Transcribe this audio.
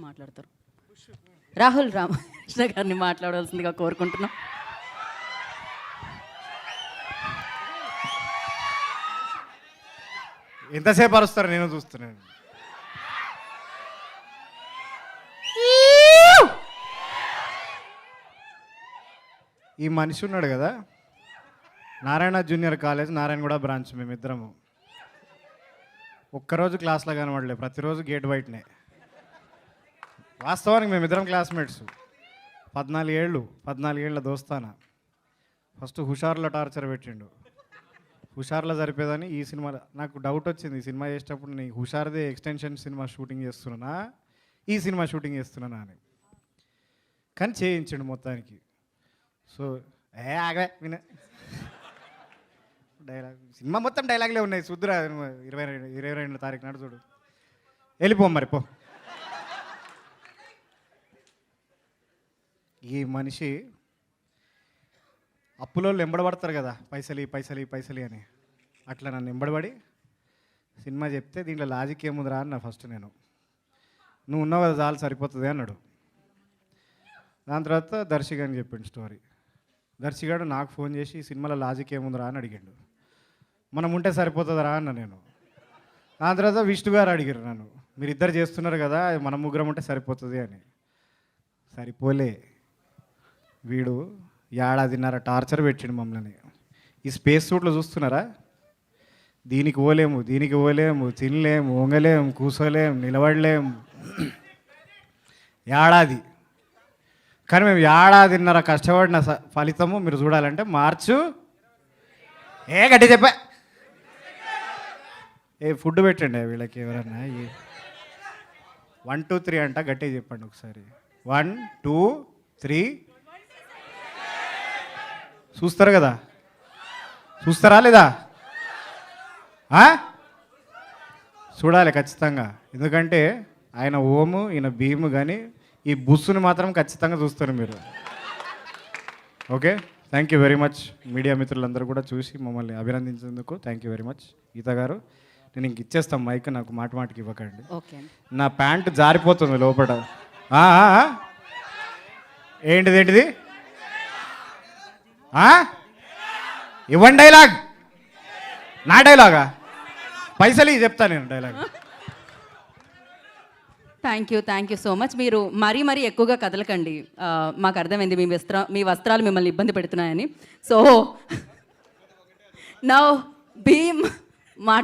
మాట్లాడతారు. రాహుల్ రామకృష్ణ గారిని మాట్లాడవలసిందిగా కోరుకుంటున్నాం. ఎంతసేపు అరుస్తారు? నేను చూస్తున్నాను. ఈ మనిషి ఉన్నాడు కదా. Narayana junior college Narayanaguda branch మేమిద్దరము. ఒక్కరోజు క్లాస్లో కనబడలే ప్రతిరోజు గేట్ బయటనే. వాస్తవానికి మేమిద్దరం క్లాస్మేట్స్. పద్నాలుగేళ్ళు పద్నాలుగేళ్ళ దోస్తాన. ఫస్ట్ హుషార్లో టార్చర్ పెట్టిండు. హుషార్లో సరిపోదని ఈ సినిమా నాకు డౌట్ వచ్చింది ఈ సినిమా చేసేటప్పుడు నేను హుషార్దే ఎక్స్టెన్షన్ సినిమా షూటింగ్ చేస్తున్నానా? ఈ సినిమా షూటింగ్ చేస్తున్నానా అని. కానీ చేయించండి మొత్తానికి. సో ఏ ఆగవే విన. డైలాగ్ సినిమా మొత్తం డైలాగ్లే ఉన్నాయి. సుద్దురా ఇరవై రెండు ఇరవై రెండు తారీఖు నాడు చూడు. వెళ్ళిపో మరి పో. ఈ మనిషి అప్పులో ఎంబడబడతారు కదా పైసలి పైసలి పైసలి అని. అట్లా నన్ను ఎంబడబడి సినిమా చెప్తే దీంట్లో లాజిక్ ఏముందిరా అన్న ఫస్ట్ నేను. నువ్వు ఉన్నావు కదా చాలు సరిపోతుంది అన్నాడు. దాని తర్వాత దర్శిగా అని చెప్పిండు స్టోరీ. దర్శిగాడు నాకు ఫోన్ చేసి సినిమాలో లాజిక్ ఏముందిరా అని అడిగాడు. మనం ఉంటే సరిపోతుందిరా అన్న నేను. దాని తర్వాత విష్ణు గారు అడిగారు నన్ను. మీరు ఇద్దరు చేస్తున్నారు కదా మనం ముగ్గురం ఉంటే సరిపోతుంది అని. సరిపోలే. వీడు ఏడాదిన్నర టార్చర్ పెట్టిండు మమ్మల్ని. ఈ స్పేస్ సూట్లో చూస్తున్నారా? దీనికి పోలేము దీనికి పోలేము తినలేము వంగలేము కూసోలేము నిలబడలేము. ఏడాది. కానీ మేము ఏడాదిన్నర కష్టపడిన స- ఫలితము మీరు చూడాలంటే మార్చు. ఏ గట్టి చెప్పా. ఏ ఫుడ్ పెట్టండి వీళ్ళకి ఎవరన్నా. వన్ టూ త్రీ అంట గట్టిగా చెప్పండి ఒకసారి. One two three. చూస్తారు కదా? చూస్తారా లేదా? చూడాలి ఖచ్చితంగా. ఎందుకంటే ఆయన ఓము ఈయన భీము కానీ ఈ బుస్సుని మాత్రం ఖచ్చితంగా చూస్తారు మీరు. Okay? Thank you very much media మిత్రులందరూ కూడా చూసి మమ్మల్ని అభినందించేందుకు thank you very much Geetha garu నేను ఇంక ఇచ్చేస్తాం మైక్ నాకు మాట మాటకి ఇవ్వకండి. నా ప్యాంట్ జారిపోతుంది లోపల? ఏంటిది ఏంటిది? ఇవ్వండి డైలాగ్. నా డైలాగా? పైసలు చెప్తా నేను dialogue. Thank you thank you so much మీరు మరీ మరీ ఎక్కువగా కదలకండి. మాకు అర్థమైంది మీ వస్త్ర మీ వస్త్రాలు మిమ్మల్ని ఇబ్బంది పెడుతున్నాయని. సో నౌ భీమ్ మాట్లా